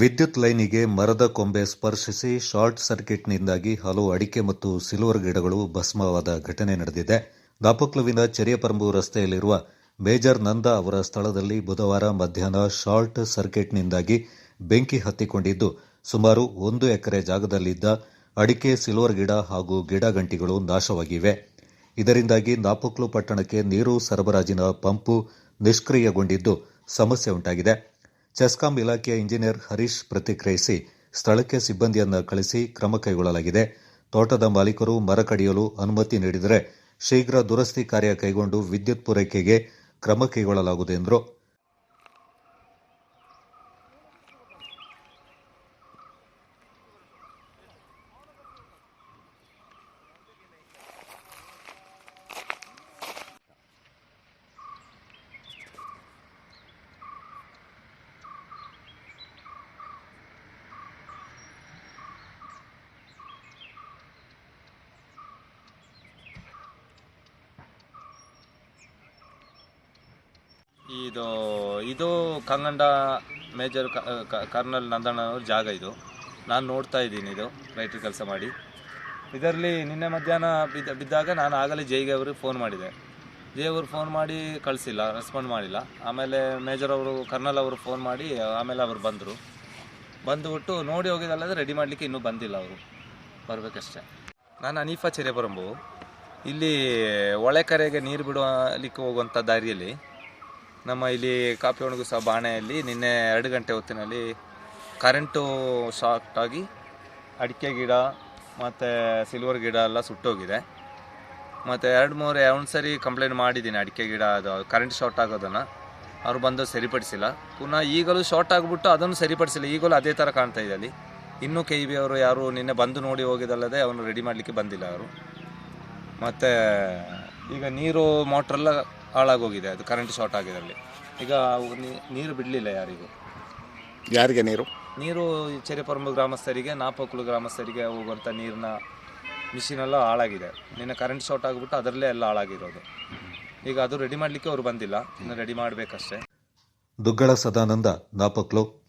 ವಿದ್ಯುತ್ ಲೈನಿಗೆ ಮರದ ಕೊಂಬೆ ಸ್ಪರ್ಶಿಸಿ ಶಾರ್ಟ್ ಸರ್ಕ್ಯೂಟ್ನಿಂದಾಗಿ ಹಲವು ಅಡಿಕೆ ಮತ್ತು ಸಿಲ್ವರ್ ಗಿಡಗಳು ಭಸ್ಮವಾದ ಘಟನೆ ನಡೆದಿದೆ. ದಾಪಕ್ಲುವಿನ ಚೆರಿಯಪರಂಬು ರಸ್ತೆಯಲ್ಲಿರುವ ಮೇಜರ್ ನಂದ ಅವರ ಸ್ಥಳದಲ್ಲಿ ಬುಧವಾರ ಮಧ್ಯಾಹ್ನ ಶಾರ್ಟ್ ಸರ್ಕ್ಯೂಟ್ನಿಂದಾಗಿ ಬೆಂಕಿ ಹತ್ತಿಕೊಂಡಿದ್ದು, ಸುಮಾರು ಒಂದು ಎಕರೆ ಜಾಗದಲ್ಲಿದ್ದ ಅಡಿಕೆ, ಸಿಲ್ವರ್ ಗಿಡ ಹಾಗೂ ಗಿಡಗಂಟಿಗಳು ನಾಶವಾಗಿವೆ. ಇದರಿಂದಾಗಿ ನಾಪಕ್ಲು ಪಟ್ಟಣಕ್ಕೆ ನೀರು ಸರಬರಾಜಿನ ಪಂಪು ನಿಷ್ಕ್ರಿಯಗೊಂಡಿದ್ದು ಸಮಸ್ಯೆ ಉಂಟಾಗಿದೆ. ಚೆಸ್ಕಾಂ ಇಲಾಖೆಯ ಇಂಜಿನಿಯರ್ ಹರೀಶ್ ಪ್ರತಿಕ್ರಿಯಿಸಿ ಸ್ಥಳಕ್ಕೆ ಸಿಬ್ಬಂದಿಯನ್ನು ಕಳಿಸಿ ಕ್ರಮ ಕೈಗೊಳ್ಳಲಾಗಿದೆ. ತೋಟದ ಮಾಲೀಕರು ಮರ ಕಡಿಯಲು ಅನುಮತಿ ನೀಡಿದರೆ ಶೀಘ್ರ ದುರಸ್ತಿ ಕಾರ್ಯ ಕೈಗೊಂಡು ವಿದ್ಯುತ್ ಪೂರೈಕೆಗೆ ಕ್ರಮ ಕೈಗೊಳ್ಳಲಾಗುವುದು ಎಂದರು. ಇದು ಇದು ಕಂಗಂಡ ಮೇಜರ್ ಕರ್ನಲ್ ನಂದಣ್ಣ ಅವ್ರ ಜಾಗ ಇದು. ನಾನು ನೋಡ್ತಾ ಇದ್ದೀನಿ ಇದು, ರೈಟ್ರ್ ಕೆಲಸ ಮಾಡಿ. ಇದರಲ್ಲಿ ನಿನ್ನೆ ಮಧ್ಯಾಹ್ನ ಬಿದ್ದ, ಬಿದ್ದಾಗ ನಾನು ಆಗಲೇ ಜೈಗೆ ಅವ್ರಿಗೆ ಫೋನ್ ಮಾಡಿದೆ. ಜೈ ಅವರು ಫೋನ್ ಮಾಡಿ ಕಳಿಸಿಲ್ಲ ರೆಸ್ಪಾಂಡ್ ಮಾಡಿಲ್ಲ. ಆಮೇಲೆ ಮೇಜರ್ ಅವರು, ಕರ್ನಲ್ ಅವರು ಫೋನ್ ಮಾಡಿ, ಆಮೇಲೆ ಅವರು ಬಂದರು. ಬಂದುಬಿಟ್ಟು ನೋಡಿ ಹೋಗಿದ್ದಲ್ಲದೆ ರೆಡಿ ಮಾಡಲಿಕ್ಕೆ ಇನ್ನೂ ಬಂದಿಲ್ಲ ಅವರು. ಬರಬೇಕಷ್ಟೆ. ನಾನು ಅನೀಫಾ ಚೆರೆಬರಂಬು ಇಲ್ಲಿ ಒಳೆಕರೆಗೆ ನೀರು ಬಿಡಲಿಕ್ಕೆ ಹೋಗುವಂಥ ದಾರಿಯಲ್ಲಿ ನಮ್ಮ ಇಲ್ಲಿ ಕಾಪಿ ಸಹ ಬಾಣೆಯಲ್ಲಿ ನಿನ್ನೆ ಎರಡು ಗಂಟೆ ಹೊತ್ತಿನಲ್ಲಿ ಕರೆಂಟು ಶಾರ್ಟ್ ಆಗಿ ಅಡಿಕೆ ಗಿಡ ಮತ್ತು ಸಿಲ್ವರ್ ಗಿಡ ಎಲ್ಲ ಸುಟ್ಟೋಗಿದೆ. ಮತ್ತು ಎರಡು ಮೂರು ಒಂದು ಸರಿ ಕಂಪ್ಲೇಂಟ್ ಮಾಡಿದ್ದೀನಿ ಅಡಿಕೆ ಗಿಡ ಅದು ಕರೆಂಟ್ ಶಾರ್ಟ್ ಆಗೋದನ್ನು. ಅವ್ರು ಬಂದು ಸರಿಪಡಿಸಿಲ್ಲ. ಪುನಃ ಈಗಲೂ ಶಾರ್ಟ್ ಆಗಿಬಿಟ್ಟು ಅದನ್ನು ಸರಿಪಡಿಸಿಲ್ಲ. ಈಗಲೂ ಅದೇ ಥರ ಕಾಣ್ತಾ ಇದೆ ಅಲ್ಲಿ. ಇನ್ನೂ ಕೆ ಬಿ ಅವರು ಯಾರು ನಿನ್ನೆ ಬಂದು ನೋಡಿ ಹೋಗಿದ್ದಲ್ಲದೆ ಅವನು ರೆಡಿ ಮಾಡಲಿಕ್ಕೆ ಬಂದಿಲ್ಲ ಅವರು. ಮತ್ತು ಈಗ ನೀರು ಮೋಟ್ರೆಲ್ಲ ಹಾಳಾಗೋಗಿದೆ ಅದು ಕರೆಂಟ್ ಶಾರ್ಟ್ ಆಗಿದೆ ಅಲ್ಲಿ. ಈಗ ಅವು ನೀ- ನೀರು ಬಿಡಲಿಲ್ಲ ಯಾರಿಗೂ. ಯಾರಿಗೆ ನೀರು? ನೀರು ಈ ಚೆರೆಪರಂಬು ಗ್ರಾಮಸ್ಥರಿಗೆ ನಾಪಕ್ಲು ಗ್ರಾಮಸ್ಥರಿಗೆ ಹೋಗುವಂಥ ನೀರಿನ ಮಿಷಿನೆಲ್ಲ ಹಾಳಾಗಿದೆ. ನಿನ್ನೆ ಕರೆಂಟ್ ಶಾರ್ಟ್ ಆಗಿಬಿಟ್ಟು ಅದರಲ್ಲೇ ಎಲ್ಲ ಹಾಳಾಗಿರೋದು. ಈಗ ಅದು ರೆಡಿ ಮಾಡಲಿಕ್ಕೆ ಅವರು ಬಂದಿಲ್ಲ. ಇನ್ನು ರೆಡಿ ಮಾಡಬೇಕಷ್ಟೇ. ದುಗ್ಗಳ ಸದಾನಂದ ನಾಪಕ್ಲು.